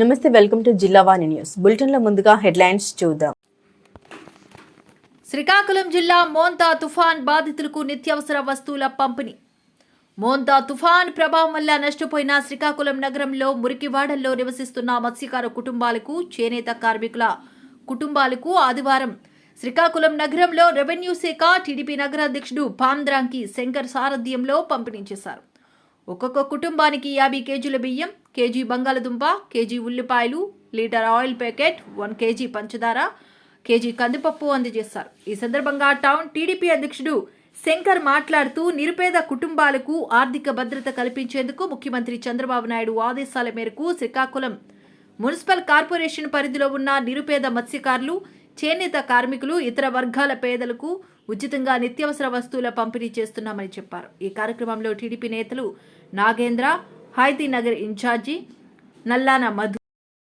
నమస్తే welcome to Jillavani news. బులెటిన్లో ముందుగా హెడ్లైన్స్ చూద్దాం. శ్రీకాకుళం జిల్లా మోంతా తుఫాన్ బాధితులకు నిత్యావసర వస్తువుల పంపిణీ. మోంతా తుఫాన్ ప్రభావం వల్ల నష్టపోయిన శ్రీకాకుళం నగరంలో మురికివాడల్లో నివసిస్తున్న మత్స్యకార కుటుంబాలకు చేనేత కార్మికుల కుటుంబాలకు ఆదివారం శ్రీకాకుళం నగరంలో రెవెన్యూ శాఖ టీడీపీ నగర అధ్యక్షుడు పాంద్రాంకి శంకర్ సారథ్యంలో పంపిణీ చేశారు. ఒక్కొక్క కుటుంబానికి యాభై కేజీల బియ్యం కేజీ బంగాళదుంప కేజీ ఉల్లిపాయలు litre oil packet one KG పంచదార కేజీ కందిపప్పు అందజేశారు. ఈ సందర్భంగా టౌన్ టీడీపీ అధ్యక్షుడు శంకర్ మాట్లాడుతూ నిరుపేద కుటుంబాలకు ఆర్థిక భద్రత కల్పించేందుకు ముఖ్యమంత్రి చంద్రబాబు నాయుడు ఆదేశాల మేరకు శ్రీకాకుళం మున్సిపల్ కార్పొరేషన్ పరిధిలో ఉన్న నిరుపేద మత్స్యకారులు చేనేత కార్మికులు ఇతర వర్గాల పేదలకు ఉచితంగా నిత్యావసర వస్తువుల పంపిణీ చేస్తున్నామని చెప్పారు. ఈ కార్యక్రమంలో టీడీపీ నేతలు నాగేంద్ర हाईती नगर इंचारजी नलाना मधु